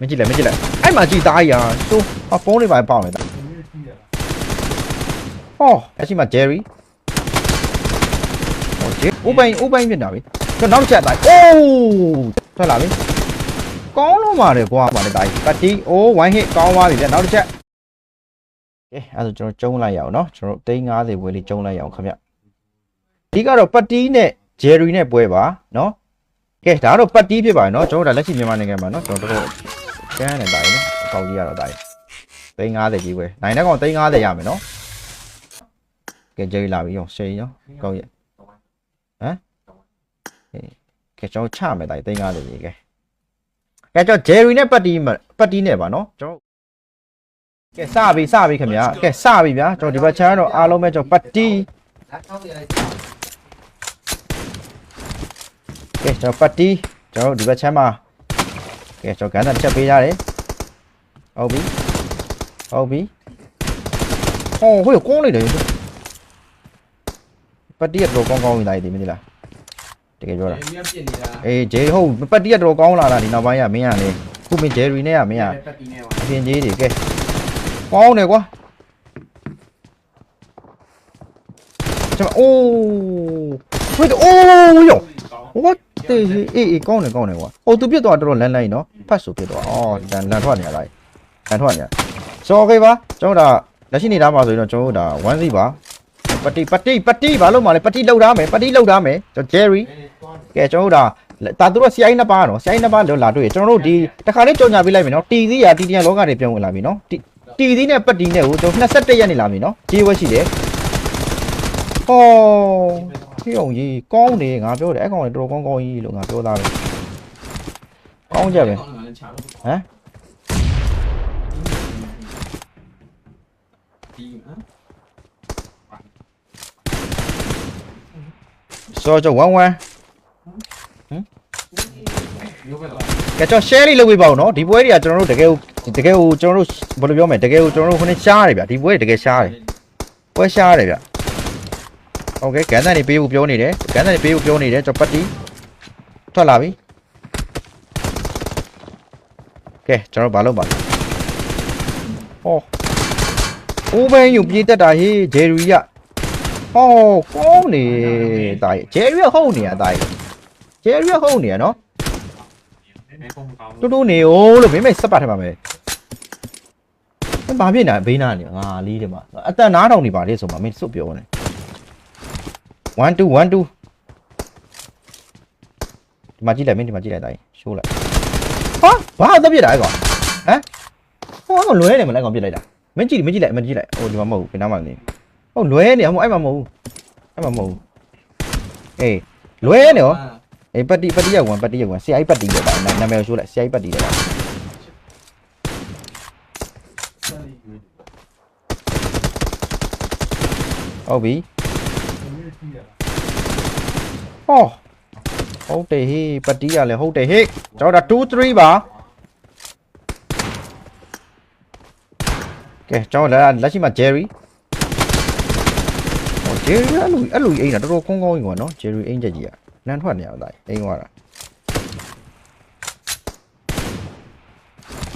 မကြည့်လိုက်မကြည့်လိုက်အဲ့မှာကြည့်သားကြီးอ่ะသူအဖုန်းလေးပါပေါက်နေတာဟောအရှိမဂျယ်ရီဟောဂျယ်ဥပိုင်ဥပိုင်ဖြစ်တာပြီကျွန်တော်နောက်တစ်ချက်သားအိုးထွက်လာပြီကောင်းလို့ပါတယ်ကွာပါလေတာကြီးပတ်တီအိုးဝိုင်းဟစ်ကောင်းသွားပြီဗျနောက်တစ်ချက်ကဲအဲ့ဒါကျွန်တော်ကျုံးလိုက်ရအောင်เนาะကျွန်တော်350ဝယ်လေးကျုံးလိုက်ရအောင်ခင်ဗျဒီကတော့ပတ်တီနဲ့ဂျယ်ရီနဲ့ပွဲပါเนาะကဲဒါကတော့ပတ်တီဖြစ်ပါတယ်เนาะကျွန်တော်တို့ဒါလက်ရှိမြန်မာနိုင်ငံမှာเนาะကျွန်တော်တို့ ကျန်းတယ်တာကြီးနော်အကောက်ကြီးရတော့တာကြီး350ကြီးပဲနိုင်တဲ့ကောင်350ရမယ်နော်ကဲကြေးလာပြီရောရှေးရောကောက်ရဟမ်ကဲကျွန်တော်ချမယ်တာကြီး350ကြီးကဲကဲကျွန်တော်ဂျယ်ရီနဲ့ပတ်တီပတ်တီနဲ့ပါနော်ကျွန်တော်ကဲစပြီစပြီခင်ဗျာကဲစပြီဗျာကျွန်တော်ဒီဘက်ချမ်းတော့အားလုံးပဲကျွန်တော်ပတ်တီကဲကျွန်တော်ပတ်တီကျွန်တော်ဒီဘက်ချမ်းမှာ ကဲကျွန်တော်ကန်တန်ချက်ပေးရတယ်ဟုတ်ပြီဟုတ်ပြီဟောဟိုကောင်းလိုက်တယ်ပတ်တီကတော့ကောင်းကောင်းနေလိုက်တယ်မင်းလားတကယ်ပြောတာမြတ်ပြစ်နေတာအေးဂျေဟုတ်ပတ်တီကတော့ကောင်းလာတာဒီနောက်ပိုင်းကမင်းကလေခုမင်းဂျယ်ရီနဲ့ကမင်းကတက်တီနေပါအပြင်ကြီးတွေကဲကောင်းတယ်ကွာကျွန်တော်အိုးဝေးအိုးယော what တေးအေးအေးကောင်းတယ်ကောင်းတယ်ကွာဟိုသူပြစ်သွားတော်တော်လန်းလန်းကြီးနော် ဖတ်ဆိုပြစ်သွားအော်လန်လန်ထွက်နေရလားလန်ထွက်နေရဆိုโอเคပါကျွန်တော်ဒါလက်ရှိနေတာမှာဆိုရင်တော့ကျွန်တော်တို့ဒါ1စီပါပတိပတိပတိဘာလို့မှလဲပတိလောက်ထားမယ်ပတိလောက်ထားမယ်ကျွန်တော်ဂျယ်ရီကဲကျွန်တော်တို့ဒါတာသူတို့ CI နှစ်ပါးနော် CI နှစ်ပါးလောလာတွေ့ကျွန်တော်တို့ဒီတခါလေးကြော်ညာပေးလိုက်မယ်နော်တီသီးရာတီတန်လောကတွေပြောင်းဝင်လာပြီနော်တီတီသီးနဲ့ပတိနဲ့ကိုကျွန်တော်21ရက်နေလာပြီနော်ကြေးဝက်ရှိတယ်ဟော ခေအောင်ကြီးကောင်းတယ်ငါပြောတယ်အဲ့ကောင်လည်းတော်တော်ကောင်းကောင်းကြီးလို့ငါပြောသားတယ်ကောင်းကြပဲ ဟမ် ဒီဟမ် စောကြော1 1 ရုပ်ပဲလား ကဲကျွန်တော် share လေးလုပ်ပေးပါဦးနော်ဒီပွဲတွေကကျွန်တော်တို့တကယ်ကိုတကယ်ကိုကျွန်တော်တို့ဘယ်လိုပြောမလဲတကယ်ကိုကျွန်တော်တို့ခုနေရှားတယ်ဗျဒီပွဲတွေတကယ်ရှားတယ်ပွဲရှားတယ်ဗျโอเคကန်တန်နေပေးဖို့ပြောနေတယ်ကန်တန်နေပေးဖို့ပြောနေတယ်ကျွန်တော်ပတ်တီထွက်လာပြီ ကဲကျွန်တော်ဘာလုပ်ပါလဲဟောဦးဘန်းယူပြေးတက်တာဟေးဂျယ်ရီကဟောကောင်းနေတာဂျယ်ရီကဟုတ်နေတာတာဂျယ်ရီကဟုတ်နေတာနော်အဲပုံကောင်းတူတူနေဦးလို့မင်းမေစက်ပတ်ထဲမှာပဲဘာဖြစ်နေဘေးနာနေငါလေးတယ်မှာအတန်နားထောင်နေပါလေဆိုမှမင်းစွတ်ပြောနေ1 2 1 2ဒီမှာကြည့်လိုက်မင်းဒီမှာကြည့်လိုက်တိုင်းရှိုးလိုက်ဟာ ဘာအသက်ပြစ်တာလဲကွာဟမ်ဟောကလွဲနေမလားကောင်ပြစ်လိုက်တာမင်းကြည့်မကြည့်လိုက်မကြည့်လိုက်ဟိုဒီမှာမဟုတ်ဘူးခဏမှနေဟုတ်လွဲနေဟိုအဲ့မှာမဟုတ်ဘူးအဲ့မှာမဟုတ်ဘူးအေးလွဲနေဟောအေးပတ်တီပတ်တီရက်ဝင်ပတ်တီရက်ဝင် CI ပတ်တီရက်ပါနာမည်ကိုရှိုးလိုက် CI ပတ်တီရက်ပါဟုတ်ပြီဟောဟုတ်တယ်ဟေးပတ်တီရလဲဟုတ်တယ်ဟေးကျွန်တော်ဒါ2 3ပါ ကဲကျွန်တော်လက်လက်ရှိမှာ Jerry ဟော Jerry အဲ့လိုအဲ့လိုအိမ်တာတော်တော်ကောင်းကောင်းကြီးကွာနော် Jerry အိမ်ချက်ကြီးอ่ะလမ်းထွက်နေရတာအိမ်သွားတာ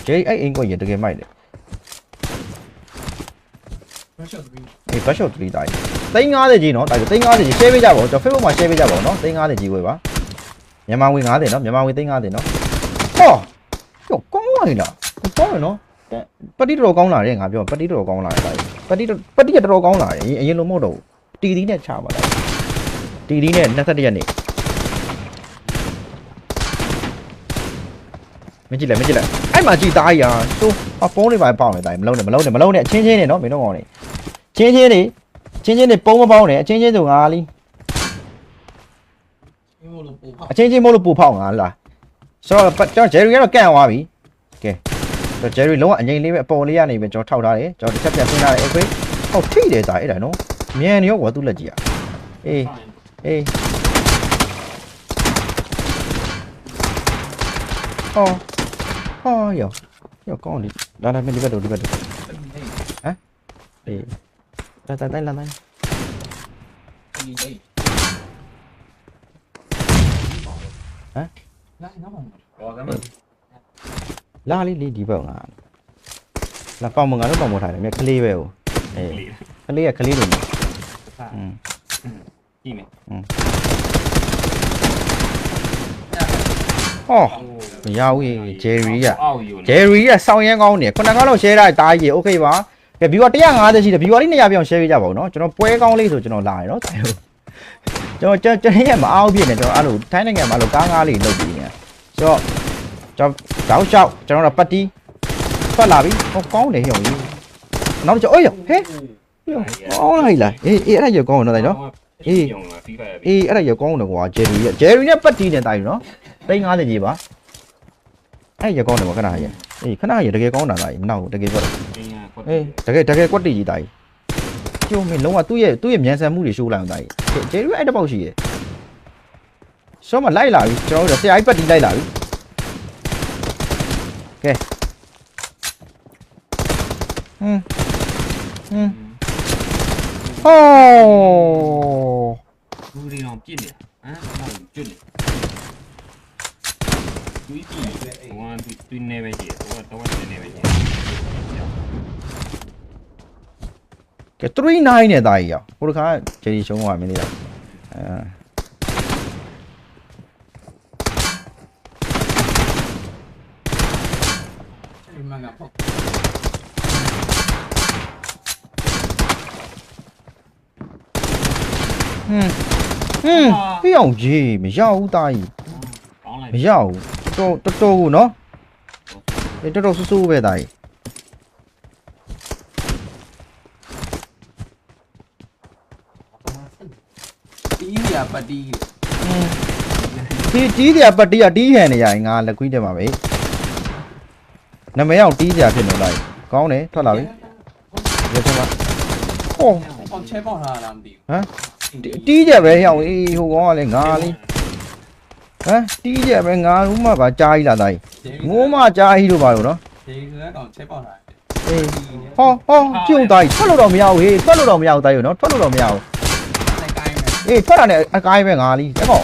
Jerry အဲ့အိမ်ကိုရတကယ်မိုက်တယ်မရှော့ပြီးအေးဘတ်ရှော့3တိုင်း350ကြီးနော်ဒါဆို350ကြီး share ပေးကြပါဦးကျွန်တော် Facebook မှာ share ပေးကြပါဦးနော်350ကြီးဝယ်ပါမြန်မာငွေ90နော်မြန်မာငွေ350နော်ဟောကျော်ကောင်းလိုက်လားကောင်းရနော် ပတိတော်ကောင်းလာတယ်ငါပြောပတိတော်ကောင်းလာတယ်ဒါပတိပတိတော်တော်ကောင်းလာတယ်အရင်လိုမဟုတ်တော့ဘူးတီတီနဲ့ချပါလားတီတီနဲ့21ရက်နေ့မကြည့်လိုက်မကြည့်လိုက်အဲ့မှာကြည့်သားကြီးอ่ะသူအဖုန်းလေးပါပေါက်နေတာမလုံးနဲ့မလုံးနဲ့မလုံးနဲ့အချင်းချင်းနေနော်မင်းတို့ကောင်နေချင်းချင်းနေချင်းချင်းနေပုံမပေါင်းနဲ့အချင်းချင်းဆိုငါလီဘယ်လိုပို့ဖောက်အချင်းချင်းမဟုတ်လို့ပူဖောက်ငါလားဆိုတော့ပတ်ကျွန်တော်ဂျယ်ရီကတော့ကန့်သွားပြီကဲကျွန် တော်ဂျယ်ရီလုံးဝအငိမ့်လေးပဲအပေါ်လေးကနေပဲကျွန်တော်ထောက်ထားတယ်ကျွန်တော်တစ်ချက်ပြန်ဆင်းထားတယ်အေးဖေးဟောထိတယ်ဒါအဲ့ဒါနော်မြန်နေရောဝါသူ့လက်ကြီးอ่ะအေးအေးဟောဟောယောယောကောင်းလေလာလာမင်းဒီဘက်တော့ဒီဘက်တော့အေးတိုင်တိုင်တိုင်လာတိုင်ဒီလေးဟမ်လာငါမဟုတ်ဘောကမ လာလေးလေးဒီဘက်ငါလာပေါင်မငါတော့ပေါင်မထားတယ်မြက်ကလေးပဲဟိုအေးကလေးကကလေးလိုနေอืม ကြည့်မယ် ဟောမရဘူးဂျယ်ရီက အောက်ယူနေ ဂျယ်ရီကစောင်းရမ်းကောင်းနေခုနကတော့ share တာတားကြီးโอเคပါကဲ viewer 150ရှိတယ် viewer လေး200ပြောင်း share ပေးကြပါဦးเนาะကျွန်တော်ပွဲကောင်းလေးဆိုကျွန်တော်လာရเนาะတိုင်ဟုတ်ကျွန်တော်ကျွန်တော်ကျွန်တော်မအားဖြစ်နေကျွန်တော်အဲ့လိုထိုင်းနိုင်ငံမှာအဲ့လိုကားငါးလေးလုပ်ပြီးနေဆိုတော့ကျွန်တော် တောက်လျှောက်ကျွန်တော်တို့ပတ်တီထွက်လာပြီဟောကောင်းတယ်ဟိုကြီးနောက်တော့ဟေးဟဲ့ကောင်းလိုက်လားအေးအေးအဲ့ဒါရကောင်းတော့တိုင်နော်အေးဖီဖာအေးအဲ့ဒါရကောင်းတယ်ကွာဂျယ်ရီကဂျယ်ရီနဲ့ပတ်တီနဲ့တိုင်နော်350ကြီးပါအဲ့ရကောင်းတယ်ကွာခဏရအေးခဏရတကယ်ကောင်းတာလားမနောက်တကယ်ပြောအေးတကယ်တကယ်ကွက်တီကြီးတာကြီးကျုံမင်းလုံးဝသူ့ရဲ့သူ့ရဲ့မြန်ဆန်မှုတွေရှိုးလိုက်အောင်တာကြီးဂျယ်ရီအဲ့တစ်ပေါက်ရှိရဲ့စောမလိုက်လာပြီကျွန်တော်တို့ဆရာကြီးပတ်တီလိုက်လာပြီ ကဲဟွန်းဟွန်းဟောဘူးရီအောင်ပြစ်နေဟမ်ဟုတ်ကျွတ်နေသူကြည့်ဝမ်သူနေပဲကြည့်ဟိုတော့နေပဲကြည့်ကဲ39နဲ့တာကြီးရောဟိုတစ်ခါဂျယ်ရီရှုံးသွားမင်းလေးလားအဲ ဒီမှာကပေါ့ ဟွန်းဟွန်းပြအောင်ကြီးမရဘူးတာကြီးကောင်းလိုက်မရဘူးတော်တော်တော်ကိုနော်အေးတော်တော်ဆူဆူပဲတာကြီးတီးရပတ်တီးဒီတီးစရာပတ္တိကတီးဟန်နေရရင်ငါလက်ခွေးတယ်မှာပဲနမရောက်တီးစရာဖြစ်နေလိုက်ကောင်းတယ်ထွက်လာပြီရစမှာဟောပေါင်ချဲပေါက်ထားတာမသိဘူး တီးကြပဲဟောင်းအေးဟိုကောင်ကလည်းငါလေးဟမ်တီးကြပဲငါဦးမပါကြားကြီးလာတာကြီးငိုးမကြားကြီးလို့ပါလို့နော်ဒီကကောင်ချဲပေါက်ထားတယ်အေးဟောဟောကျုံသားကြီးထွက်လို့တော့မရဘူးဟေးထွက်လို့တော့မရဘူးတာကြီးနော်ထွက်လို့တော့မရဘူးနိုင်ကိုင်းမယ်အေးထွက်တာနဲ့အကိုင်းပဲငါလीတက်ကောင်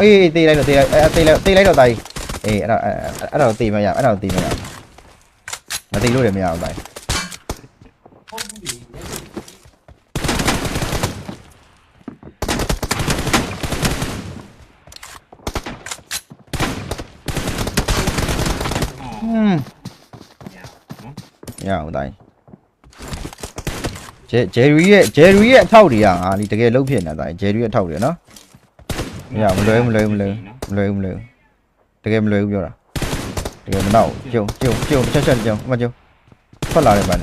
အေးတေးလိုက်တော့တေးလိုက်အဲတေးလိုက်တေးလိုက်တော့တာကြီးအေးအဲ့ဒါအဲ့ဒါတေးမရအဲ့ဒါတေးမရမတေးလို့လည်းမရဘူးတာကြီး ဟုတ်ပြီ ဟွန်း ရအောင်တိုင်းဂျယ်ဂျယ်ရီရဲ့ဂျယ်ရီရဲ့အထောက်တွေကငါလीတကယ်လုံးဖြစ်နေတာဂျယ်ရီရဲ့အထောက်တွေနော်မရမလွယ်မလွယ်မလွယ်မလွယ်မလွယ်တကယ်မလွယ်ဘူးပြောတာတကယ်မတော့ကျုံကျုံကျုံချက်ချက်ကျုံမကျုံထွက်လာတယ်ဗျာ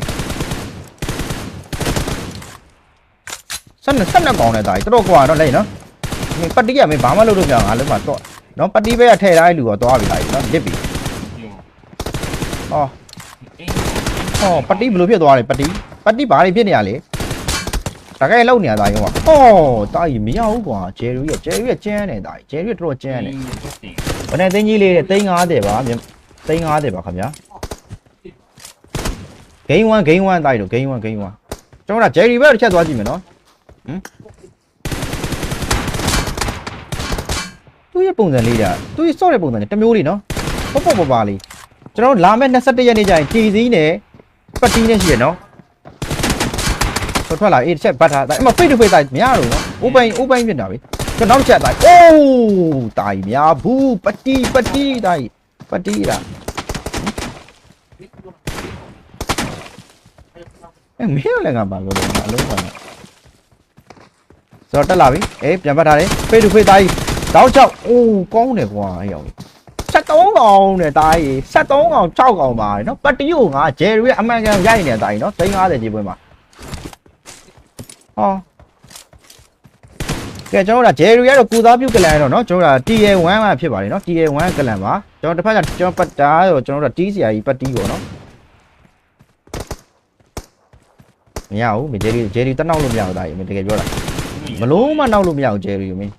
ဆက်နဲ့ဆက်နဲ့ကောင်းနေတာကြီးတော်တော်ကွာတော့လဲနော်ပတ္တိကမင်းဘာမှလုပ်လို့မရငါလုံးမှာတော့နော်ပတ္တိဘက်ကထည့်ထားတဲ့လူကသွားပြီလားနော်လစ်ပြီဟော ဟောပတိဘယ်လိုဖြစ်သွားလဲပတိပတိဘာတွေဖြစ်နေရလဲတကယ်လောက်နေရတာရောဟောတာကြီးမရဘူးကွာဂျယ်ရီရဲ့ဂျယ်ရီရဲ့ကျန်းနေတာဂျယ်ရီတော်တော်ကျန်းတယ်ဘယ်နဲ့သိန်းကြီးလေးတဲ့350ပါ350ပါခင်ဗျာ game 1 game 1တာကြီးတို့ game 1 game 1ကျွန်တော်ကဂျယ်ရီပဲတစ်ချက်သွားကြည့်မယ်နော်ဟမ်သူ့ရဲ့ပုံစံလေးကသူ့ရဲ့ short ရဲ့ပုံစံနဲ့တစ်မျိုးလေးနော်ပေါ့ပေါ့ပါပါလေးကျွန်တော်လာမယ့်21ရက်နေ့ကျရင်တီစီနဲ့ ပတ်တီးနဲ့ရှိရနော်ဆိုထွက်လာအေးတစ်ချက်ဘတ်ထားအဲ့မှာ face to face တိုင်းမရတော့နော် open open ဖြစ်တာပဲကျွန်တော်နောက်တစ်ချက်တိုင်းအိုးတာကြီးများဘူးပတ်တီးပတ်တီးတာကြီးပတ်တီးတာအဲမင်းလည်းငါပါလို့လည်းအလုံးပါနဲ့ဆိုတော့တက်လာပြီအေးပြန်ပတ်ထားတယ် face to face တိုင်းတောက်ချောက်အိုးကောင်းတယ်ကွာအဲ့ရောက် 73ကောင်နဲ့တားကြီး73ကောင်6ကောင်ပါเนาะပတ်တီကိုငါဂျယ်ရီရဲ့အမှန်ကန်ရိုက်နေတာတားကြီးเนาะ350ကြီးပွဲမှာဟောကဲကျွန်တော်တို့ဂျယ်ရီကတော့ကုသားပြုကလန်တော့เนาะကျွန်တော်တို့ TL1 မှာဖြစ်ပါတယ်เนาะ TL1 ကလန်ပါကျွန်တော်တစ်ဖက်ကကျွန်တော်ပတ်တာရောကျွန်တော်တို့တီးစရာကြီးပတ်တီပေါ့เนาะမရဘူးမဂျယ်ရီဂျယ်ရီတက်နောက်လို့မရဘူးတားကြီးမတကယ်ပြောတာမလုံးမနောက်လို့မရဘူးဂျယ်ရီကိုမင်း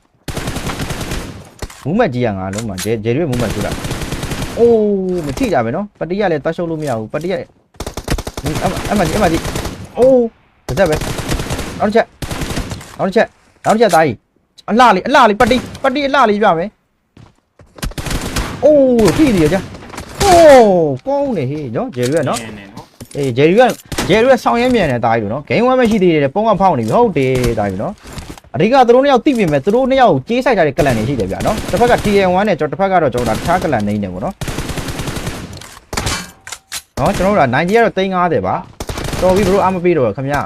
မူးမတ်ကြီးကငါလုံးမှာဂျယ်ဂျယ်တွေမူးမတ်ကျူတာအိုးမထိကြပဲနော်ပတိကလည်းတတ်ရှုပ်လို့မရဘူးပတိကအမကြီးအမကြီးအိုးဒါကြပဲနောက်တစ်ချက်နောက်တစ်ချက်နောက်တစ်ချက်သားကြီးအလှလေးအလှလေးပတိပတိအလှလေးပြမယ်အိုးထိနေရကြအိုးကောင်းနေဟေးနော်ဂျယ်ရီကနော်အေးဂျယ်ရီကဂျယ်ရီကဆောင်းရဲမြန်တယ်သားကြီးတို့နော်ဂိမ်းဝမ်းမရှိသေးတယ်ပုံကဖောင်းနေပြီဟုတ်တယ်သားကြီးနော် အဓိကသူတို့နှစ်ယောက်တိပြင်မဲ့သူတို့နှစ်ယောက်ကိုကြေးဆိုင်ထားတဲ့ကလန်တွေရှိတယ်ဗျာနော်တစ်ဖက်က TN1 နဲ့ကျွန်တော်တစ်ဖက်ကတော့ကျွန်တော်ဒါတခြားကလန်နေနေပေါ့နော်နော်ကျွန်တော်တို့ကနိုင်ကြီးကတော့350ပါတော်ပြီဘရိုအမပေးတော့ခင်ဗျာ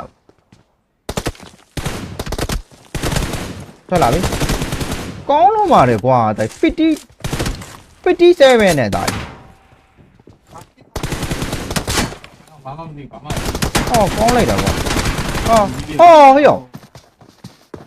ထွက်လာပြီကောင်းလို့ပါတယ်ကွာဒါ50 57နဲ့ဒါကြီးဘာမှမသိဘာမှဟောကောင်းလိုက်တာကွာဟာဟောဟေ့ရော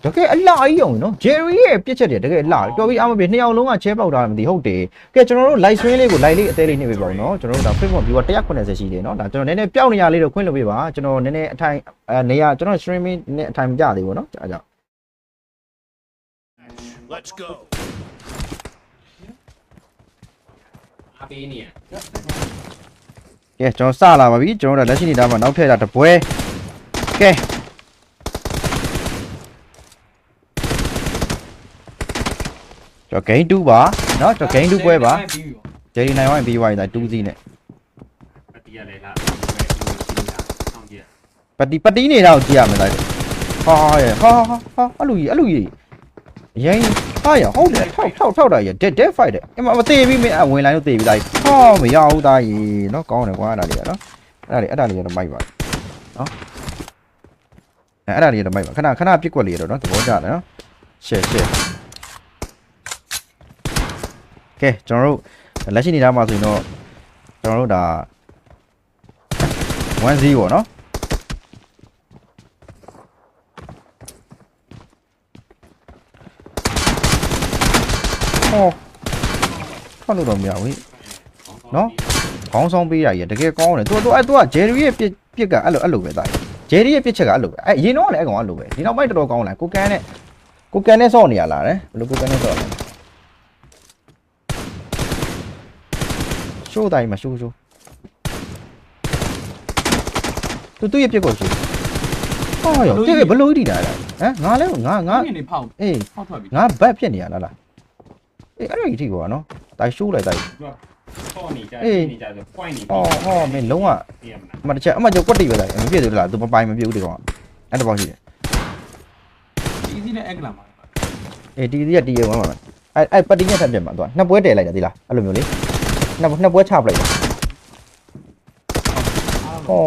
တကယ်အလှအကြီးအောင်နော်ဂျယ်ရီရဲ့ပြစ်ချက်တွေတကယ်အလှတော်ပြီအမပြေနှစ်ယောက်လုံးကချဲပေါက်တာမသိဟုတ်တယ်ကဲကျွန်တော်တို့ live stream လေးကို live လေးအသေးလေးနှိပ်ပေးပါဦးနော်ကျွန်တော်တို့ဒါ Facebook viewer 190ရှိတယ်နော်ဒါကျွန်တော်နည်းနည်းပျောက်နေရလေးတော့ခွင့်လုပ်ပေးပါကျွန်တော်နည်းနည်းအထိုင်အဲနေရကျွန်တော် streaming နဲ့အထိုင်မကြသေးဘူးနော်အဲကြောင့် Let's go. အပေးနေရကဲကျွန်တော်စလာပါပြီကျွန်တော်တို့လက်ရှိနေတာမှာနောက်ထပ်တာတပွဲကဲ ကျွန်တော် game 2ပါနော်ကျွန်တော် game 2ပွဲပါဂျယ်ရီနိုင်ဝိုင်းပြီးွားရတာ2စီးနဲ့ပတိရလေလားဘယ်လိုရှိတာဆောင်းကြည့်ပတီပတီနေတာကိုကြည့်ရမယ်လိုက်ဟာရဟာဟာဟာအဲ့လူကြီးအဲ့လူကြီးရင်ဟာရဟုတ်တယ်ထောက်ထောက်ထောက်တာရ dead dead fight တယ်အမမသေးပြီမင်းအဝင်လိုင်းလို့သေးပြီလိုက်ဟာမရဘူးသားကြီးနော်ကောင်းတယ်ကွာအဲ့ဒါလေးကနော်အဲ့ဒါလေးအဲ့ဒါလေးကတော့မိုက်ပါနော်အဲ့ဒါလေးကတော့မိုက်ပါခဏခဏပြစ်ကွက်လေးတော့နော်သဘောကျတယ်နော်ရှယ်ရှယ် ကဲကျွန်တော်တို့လက်ရှိနေတာမှာဆိုရင်တော့ကျွန်တော်တို့ဒါ1 0ပေါ့နော်ဟောထွက်လို့တော့မရဘူးဟိနော်ခေါင်းဆောင်ပေးရကြီးတကယ်ကောင်းတယ်သူသူအဲ့သူကဂျယ်ရီရဲ့ပြစ်ပြစ်ကအဲ့လိုအဲ့လိုပဲတာဂျယ်ရီရဲ့ပြစ်ချက်ကအဲ့လိုပဲအဲ့ရင်တော့လည်းအဲ့ကောင်အဲ့လိုပဲဒီနောက်ပိုင်းတော်တော်ကောင်းလာကိုကန်နဲ့ကိုကန်နဲ့ဆော့နေရလားတဲ့ဘယ်လိုကိုကန်နဲ့ဆော့လဲ ရှိုးတိုင်းမှာရှိုးရှိုးသူသူ့ရဲ့ပြစ်ကိုရှိုးဟောရောတကယ်ဘယ်လိုကြည့်တာလဲဟမ်ငါလဲငါငါငါနေဖောက်အေးဖောက်ထွက်ပြီငါဘတ်ဖြစ်နေရလားလားအေးအဲ့ဒါကြီးထိကွာနော်တိုင်ရှိုးလိုက်တိုင်ပေါ့နေကြနေကြဆို point နေဟောဟောမင်းလုံးဝပြရမလားအမတစ်ချက်အမကျော်ကွက်တိပဲတိုင်မပြည့်သေးလားသူမပိုင်မပြည့်ဘူးဒီကောင်အဲ့တပေါက်ရှိတယ်ဒီစီနဲ့အက်ကလာမှာအေးတီတီကတီရဝင်ပါမယ်အဲ့အဲ့ပတိညက်ထပ်ပြတ်မှာသူကနှစ်ပွဲတည်လိုက်တာဒီလားအဲ့လိုမျိုးလေ နှစ်နှစ်ပွဲချပလိုက်တာဟော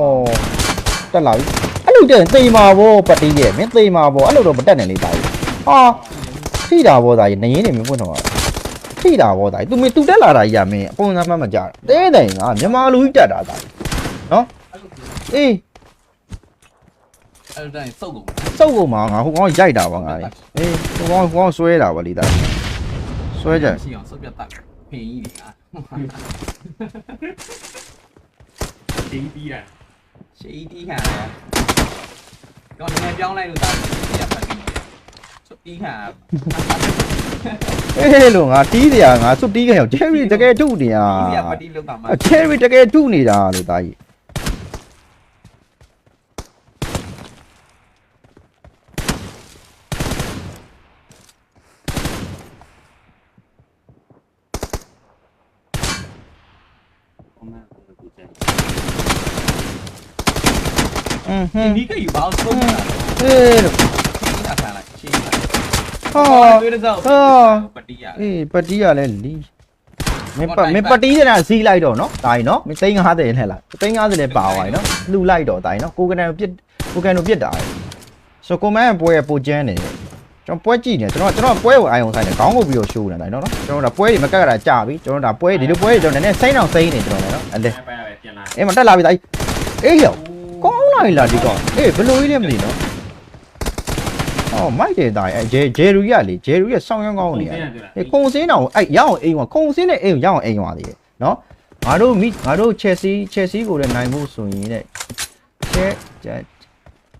တက်လာပြီအဲ့လိုတဲ့သိမာဘောပတိရဲ့မင်းသိမာဘောအဲ့လိုတော့မတက်နဲ့လေတိုင်ဟာထိတာဘောသားကြီးနေရင်းနေမင်းပွင့်တော့ထိတာဘောသားကြီး तू မင်း तू တက်လာတာကြီးရမင်းအပုံစံမှမကြတဲတယ်ငါမြန်မာလူကြီးတက်တာသားနော်အေးအဲ့တိုင်းစုပ်ကုန်စုပ်ကုန်မှာငါဟိုကောင်ရိုက်တာပါငါလေအေးဟိုကောင်ဟိုကောင်ဆွဲတာပါလေသားဆွဲကြရှိအောင်စုပ်ပြတ်တက်ဖင်ကြီးတွေက ဒီပြီးတာရှေးတီးခံရတယ်ကောင်းနေပြောင်းလိုက်လို့တာပြတ်ပတ်ပြီစုပ်တီးခံအေးလို့ငါတီးတယ်ငါစွတ်တီးခဲ့ရောဂျယ်ရီတကယ်ထုနေရဒီကပတိလောက်တာမှာဂျယ်ရီတကယ်ထုနေတာလို့သားကြီး ပုံမှန်ကိုကြည့် อืมဟွဒီန်းနီးကယူပါအောင်ဆုံးတာအေးလို့ရှင်းတာခံလိုက်ရှင်းလိုက်ဟာတွေ့တဲ့တော့ပတိရအေးပတီးရလဲလီမင်းပမင်းပတီးတဲ့စီးလိုက်တော့နော်တာကြီးနော်မင်းသိန်း50နဲ့လားသိန်း50နဲ့ပါသွားပြီနော်လှူလိုက်တော့တာကြီးနော်ကိုကန်ပြစ်ကိုကန်တို့ပြစ်တာဆိုကိုမန်ပွဲပိုကျန်းနေတယ်ကျွန်တော်ပွဲကြည့်နေကျွန်တော်ကျွန်တော်ပွဲကိုအာယုံဆိုင်တယ်ခေါင်းကိုပြီးတော့ရှိုးနေတာနော်နော်ကျွန်တော်ဒါပွဲတွေမကတ်ရတာကြာပြီကျွန်တော်ဒါပွဲဒီလိုပွဲတွေကျွန်တော်နည်းနည်းစိမ့်အောင်စိမ့်နေကျွန်တော်လည်းနော်အဲ့လေပဲပဲပြန်လာအေးမတက်လာပြီတာကြီးအေးရော ကောင်းလာပြီလားဒီကောင်အေးဘယ်လိုကြီးလဲမသိနော်အော်မိုက်တယ်တာကြီးအဲဂျေဂျေရူရလေဂျေရူရစောင်းရမ်းကောင်းနေရတယ်အေးခုံစင်းတောင်အဲ့ရအောင်အိမ်ကခုံစင်းနဲ့အိမ်ကိုရအောင်အိမ်သွားသေးတယ်နော်ငါတို့မိငါတို့ Chelsea Chelsea ကိုလည်းနိုင်ဖို့ဆိုရင်တဲ့ Che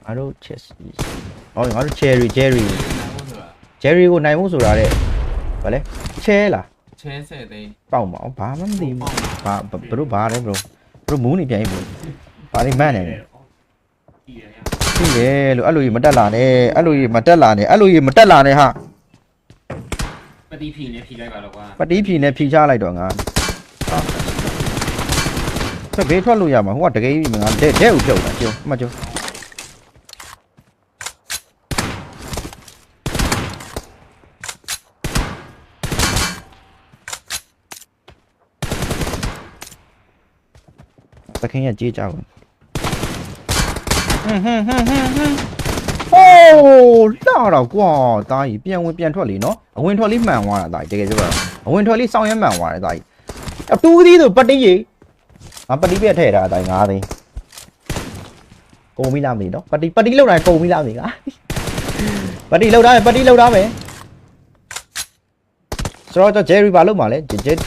ငါတို့ Chelsea ဟောငါတို့ Cherry Cherry Cherry ကိုနိုင်ဖို့ဆိုတာတဲ့ဗာလဲ Che လားချဲဆဲသိန်းပေါက်မအောင်ဘာမှမသိဘူးဘာဘတို့ဘာလဲဘတို့ဘတို့မူးနေပြန်ပြီဘာလိမ့်မန်းနေလဲ သိတယ်လို့အဲ့လိုကြီးမတက်လာနဲ့အဲ့လိုကြီးမတက်လာနဲ့အဲ့လိုကြီးမတက်လာနဲ့ဟာပတိဖြီနဲ့ဖြီလိုက်ပါတော့ကွာပတီးဖြီနဲ့ဖြီချလိုက်တော့ငါထွက်ဘေးထွက်လို့ရမှာဟိုကတကယ်ကြီးငါတဲ့တဲ့ကိုပြုတ်တာကျုံမှတ်ကျုံတခင်ရကြေးကြောက် ဟွန်းဟွန်းဟွန်းဟွန်းဟွန်းဟိုးလာတော့ကွာတာကြီးပြန်ဝင်ပြန်ထွက်လေနော်အဝင်ထွက်လေးမှန်သွားတာတာကြီးတကယ်ဆိုတော့အဝင်ထွက်လေးစောင်းရမ်းမှန်သွားတယ်တာကြီးအတူသီးဆိုပတိကြီးငါပတိပြက်ထည့်ထားတာတာကြီး၅သိန်းကုန်ပြီလားမသိနော်ပတိပတိလောက်တိုင်းကုန်ပြီလားမသိကပတိလောက်တာပဲပတိလောက်တာပဲဆိုတော့ကျွန်တော် Jerry ဘာလုပ်မှာလဲ Jet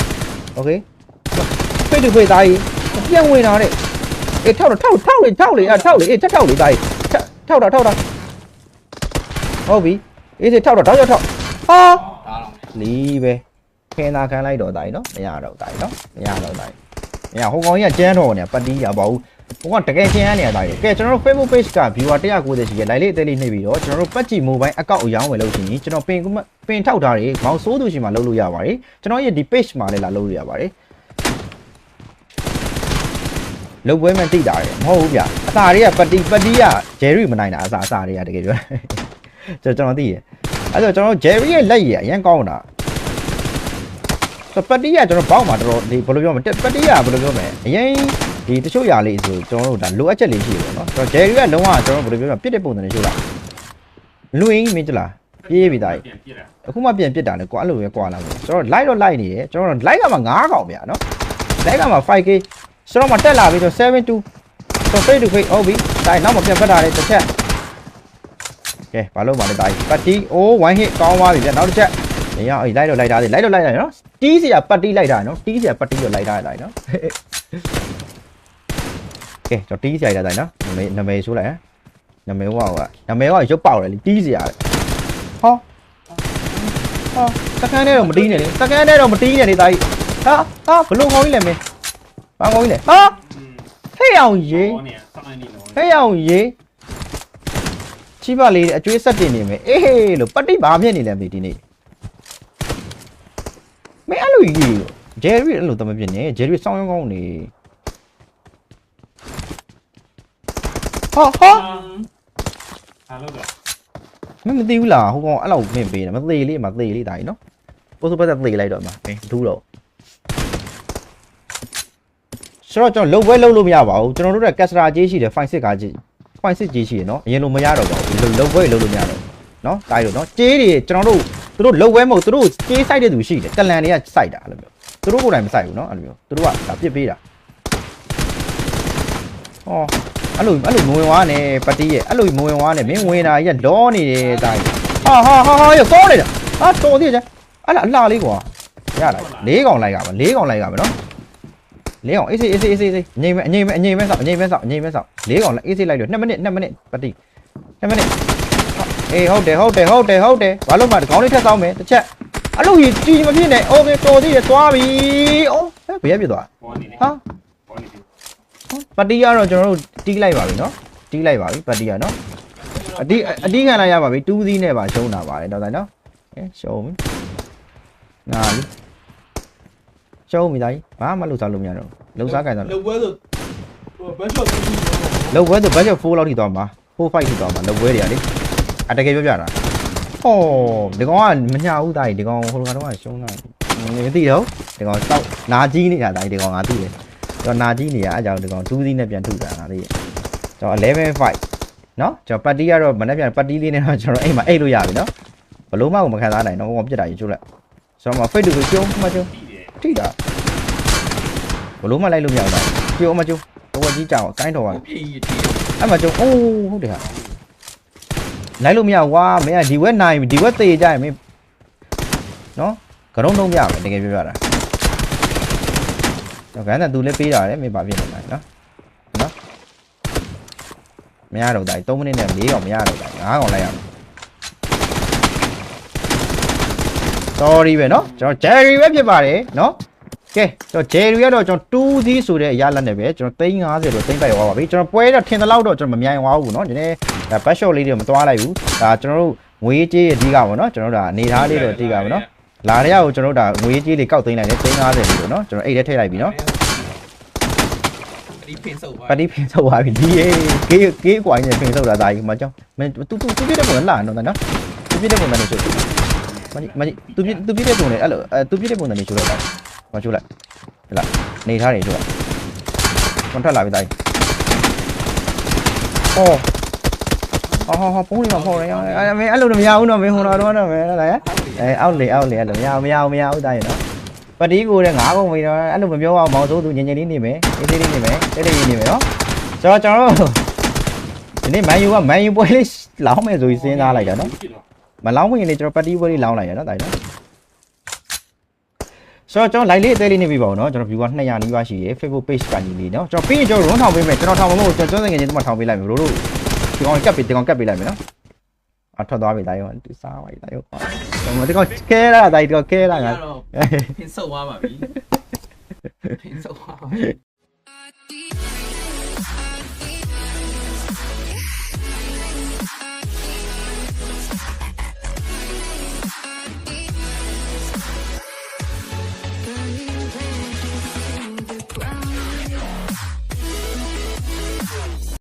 Okay ဖိတ်တူဖိတ်သားကြီးပြန်ဝင်တာတဲ့ အေးထောက်တော့ထောက်ထောက်လေထောက်လေအဲ့ထောက်လေအေးချက်ထောက်လေသားကြီးထောက်တာထောက်တာဟုတ်ပြီအေးစေထောက်တော့ထောက်ရောက်ထောက်ဟာဒါတော့လီးပဲခင်းသားခန်းလိုက်တော့တာကြီးနော်မရတော့တာကြီးနော်မရတော့တာကြီးမရဟိုကောင်ကြီးကကျန်းတော်နေပတ်တီးရပါဘူးဟိုကတကယ်ကျန်းနေတာကြီးကဲကျွန်တော်တို့ Facebook page က viewer 190ရှိရဲ့ like လေးအသေးလေးနှိပ်ပြီးတော့ကျွန်တော်တို့ပတ်ကြည့် mobile account အရောင်းဝယ်လို့ရှိရင်ကျွန်တော်ပင်ပင်ထောက်ထားတွေမောင်ဆိုးသူရှိမှလုပ်လို့ရပါတယ်ကျွန်တော်ရဲ့ဒီ page မှာလည်းလာလုပ်လို့ရပါတယ် လုတ်ပွဲမှတိတာတယ်မဟုတ်ဘူးဗျအသာတွေကပတိပတိကဂျယ်ရီမနိုင်တာအသာအသာတွေကတကယ်ပြောကျွန်တော်ကျွန်တော်သိတယ်အဲ့တော့ကျွန်တော်ဂျယ်ရီရဲ့လက်ရည်အရင်ကောင်းတာဆိုပတိကကျွန်တော်ဘောက်မှာတော်တော်ဒီဘယ်လိုပြောမလဲပတိကဘယ်လိုပြောမလဲအရင်ဒီတချို့ຢာလေးဆိုကျွန်တော်တို့ဒါလိုအပ်ချက်လေးရှိတယ်ပေါ့နော်ကျွန်တော်ဂျယ်ရီကလုံးဝကျွန်တော်ဘယ်လိုပြောမလဲပြစ်တဲ့ပုံစံနဲ့ရှို့လိုက်လူရင်းမင်းကြလားပြေးပြီသားကြီးပြန်ပြစ်တာအခုမှပြန်ပြစ်တာလေကွာအဲ့လိုပဲကွာလာမယ်ကျွန်တော်လိုက်တော့လိုက်နေရယ်ကျွန်တော်လိုက်ကမှ9កောင်ဗျာနော်လိုက်ကမှ 5k ကျွန်တော်မှတက်လာပြီကျွန်တော်72ကျွန်တော် face to face ဟုတ်ပြီဒါနောက်မှပြန်ဖက်တာလေတစ်ချက်ကဲဘာလို့ပါလဲဒါကြီးပတ်တီအိုး1 hit ကောင်းသွားပြီဗျာနောက်တစ်ချက်နေရအေးလိုက်တော့လိုက်တာလေလိုက်တော့လိုက်တာနော်တီးစရာပတ်တီလိုက်တာနော်တီးစရာပတ်တီတော့လိုက်တာလိုက်နော်ကဲကျွန်တော်တီးစရာလိုက်တာနော်နာမည်နာမည်ဆိုးလိုက်ဟမ်နာမည်ဟောကနာမည်ဟောရုပ်ပေါက်တယ်လေတီးစရာဟောဟာစကန်နဲ့တော့မတီးနဲ့လေစကန်နဲ့တော့မတီးနဲ့လေတာကြီးဟာဟာဘလို့ကောင်းကြီးလဲမင်း ဘာကောင်းကြီးလဲဟာဟဲ့အောင်ရေးဟောနေစောင်းနေလို့ဟဲ့အောင်ရေးချီပါလေးအကျွေးဆက်တင်နေမယ်အေးလို့ပတိဘာဖြစ်နေလဲမေဒီနေ့မင်းအဲ့လိုကြီးလို့ဂျယ်ရီအဲ့လိုတမဖြစ်နေဂျယ်ရီစောင်းရောင်းကောင်းနေဟာဟာဟာလို့တော့မင်းမသိဘူးလားဟိုကောင်အဲ့လောက်မင်းပေးတယ်မသေးလေးမသေးလေးတာကြီးနော်ပို့စပတ်သက်သေးလိုက်တော့မှာအေးဒူးတော့ ဆိုတော့ကျွန်တော်လုံပွဲလုံလို့မရပါဘူးကျွန်တော်တို့ကကက်စရာကြီးရှိတယ်ဖိုင်စစ်ကားကြီးဖိုင်စစ်ကြီးရှိတယ်နော်အရင်လိုမရတော့ပါဘူးလုံပွဲလုံလို့မရတော့နော်တားရတော့နော်ကြေးတွေကျွန်တော်တို့သူတို့လုံပွဲမဟုတ်သူတို့ကြေးဆိုင်တဲ့သူရှိတယ်တလန်တွေကစိုက်တာအဲ့လိုမျိုးသူတို့ကိုယ်တိုင်မစိုက်ဘူးနော်အဲ့လိုမျိုးသူတို့ကဒါပြစ်ပေးတာဟောအဲ့လိုအဲ့လိုမဝင်သွားနဲ့ပတိရဲ့အဲ့လိုမဝင်သွားနဲ့မင်းဝင်တာကြီးကလောနေတယ်တာကြီးဟာဟာဟာဟာရကောနေတာဟာတော်သေးတယ်အဲ့လားအလှလေးကွာရလားလေးကောင်လိုက်ကပါလေးကောင်လိုက်ကပါနော် လေးကောင်အေးစေးအေးစေးအေးစေးအေးငိမ့်မဲအငိမ့်မဲအငိမ့်မဲဆောက်အငိမ့်မဲဆောက်အငိမ့်မဲဆောက်လေးကောင်အေးစေးလိုက်လို့2မိနစ်2မိနစ်ပတိ2မိနစ်အေးဟုတ်တယ်ဟုတ်တယ်ဟုတ်တယ်ဟုတ်တယ်ဘာလို့မှဒီကောင်လေးထက်ဆောင်မယ်တစ်ချက်အလုပ်ကြီးကြီးမဖြစ်နဲ့အိုကေတော်သေးတယ်သွားပြီအိုးဘယ်ရပြသွားဟာပတိကတော့ကျွန်တော်တို့တီးလိုက်ပါပြီနော်တီးလိုက်ပါပြီပတိကနော်အတိအတိခံလိုက်ရပါပြီ2စီးနဲ့ပါရှုံးတာပါတယ်တော့ဆိုင်နော်အဲရှုံးပြီငါလေး ရှုံးပြီတိုင်းဘာမှလှုပ်စားလို့မရတော့လှုပ်စားကြိုင်တော့လောက်ပွဲဆိုဟိုဘတ်ရှော့ပြီးပြီးတော့လှုပ်ပွဲဆိုဘတ်ဂျက်4လောက်ထိသွားမှာ4 5ထိသွားမှာလှုပ်ပွဲတွေကလေအတကယ်ပြောပြတာဟောဒီကောင်ကမညာဘူးတိုင်းဒီကောင်ဟိုကတော့ရှုံးတာမသိတော့ဒီကောင်စောက်နာကြီးနေတာတိုင်းဒီကောင်ငါသိတယ်ကျွန်တော်နာကြီးနေရအကြောင်းဒီကောင်2စီးနဲ့ပြန်ထုတာငါသိတယ်ကျွန်တော်11 5နော်ကျွန်တော်ပတ်တီကတော့မနေ့ပြန်ပတ်တီလေးနဲ့တော့ကျွန်တော်အိမ်မှာအိတ်လို့ရပြီနော်ဘလို့မှကိုမခံစားနိုင်တော့ဟိုကပြစ်တာကြီးကျိုးလိုက်ဆိုတော့မဖိတ်တူကိုကျုံမှကျုံပြီးတယ် ထိတာဘလို့မှလိုက်လို့မရဘူးလားကျုံမှကျုံတော့ကြီးကြောင်ကိုင်းတော်ပါပြည့်ကြီးတည်အဲ့မှာကျုံအိုးဟုတ်တယ်ဟာလိုက်လို့မရဘူးကွာမင်းကဒီဝက်နိုင်ဒီဝက်သေးကြရင်မင်းနော်ကတော့လုံးမရမယ်တကယ်ပြောပြတာတော့ခန်းကသူလည်းပေးတာလေမင်းဘာဖြစ်နေလဲနော်နော်မရတော့တိုင်း3မိနစ်နဲ့4កောင်မရတော့တိုင်း5កောင်လိုက်ရမယ် sorry ပဲเนาะကျွန်တော် Jerry ပဲဖြစ်ပါတယ်เนาะကဲကျွန်တော် Jerry ကတော့ကျွန်တော်2စီးဆိုတဲ့အရာလက်နဲ့ပဲကျွန်တော်350လို့သိမ့်ပိုက်သွားပါပြီကျွန်တော်ပွဲတော့ထင်သလောက်တော့ကျွန်တော်မမြိုင်သွားဘူးเนาะဒီနေ့ဒါ back shot လေးတွေမသွားလိုက်ဘူးဒါကျွန်တော်တို့ငွေကြေးအဓိကပေါ့เนาะကျွန်တော်တို့ဒါအနေထားလေးတော့အဓိကပေါ့เนาะလာတဲ့ရောက်ကျွန်တော်တို့ဒါငွေကြေးလေးကောက်သိမ်းလိုက်တယ်350လို့เนาะကျွန်တော်အိတ်ထဲထည့်လိုက်ပြီเนาะ ဒီဖင်ဆုပ်သွား ပါတီဖင်ဆုပ်သွားပြီဒီကေးကေးကွာနေဖင်ဆုပ်တာဒါကြီးမကြောက်မင်းတူတူတူပြတဲ့ပုံလာတော့နော်တူပြတဲ့ပုံနဲ့ချိုး မကြီးမကြီးတူပြတူပြတဲ့ပုံနဲ့အဲ့လိုအဲတူပြတဲ့ပုံနဲ့ချိုးလိုက်မချိုးလိုက်ဟလာနေထားနေချိုးလိုက်ကွန်ထက်လာပြီဒါကြီးဟောဟောဟောဟောပုံးနေမှာဖော်ရအောင်အဲ့မင်းအဲ့လိုတော့မရဘူးနော်မင်းဟိုတော့တော့မင်းလားအဲအောက်လေအောက်လေအဲ့လိုမရမရမရဘူးဒါရနော်ပတီးကိုတဲ့ငါးကုန်ပြီတော့အဲ့လိုမပြောအောင်မောင်စိုးသူညင်ညင်လေးနေမယ်အေးသေးလေးနေမယ်တိတ်တိတ်နေမယ်နော်ကျွန်တော်ကျွန်တော်ဒီနေ့မန်ယူကမန်ယူပွဲလေးလောင်းမယ်ဆိုပြီးစဉ်းစားလိုက်တာနော် မလောင်းဝင်လေကျွန်တော်ပတီးပွဲလေးလောင်းလိုက်ရနော်ဒါနော်ဆိုတော့ကျွန်တော် live လေးအသေးလေးနေပြီပါဦးနော်ကျွန်တော် view က200နီးပါးရှိရယ် Facebook page ကနေလေးနော်ကျွန်တော်ပြီးရင်ကျွန်တော် run ထောင်ပေးမယ်ကျွန်တော်ထောင်မလို့ကျွန်တော်စငယ်ချင်းတို့မှထောင်ပေးလိုက်မယ်ဘလို့တို့ဒီကောင်ကပ်ပြီးဒီကောင်ကပ်ပေးလိုက်မယ်နော်အထွက်သွားပြီဒါရောသူစားပါပြီဒါရောကျွန်တော်ဒီကောင်ကဲလာဒါဒီကောင်ကဲလာငါတော့ဖင်ဆုပ်သွားပါပြီဖင်ဆုပ်သွားပါပြီ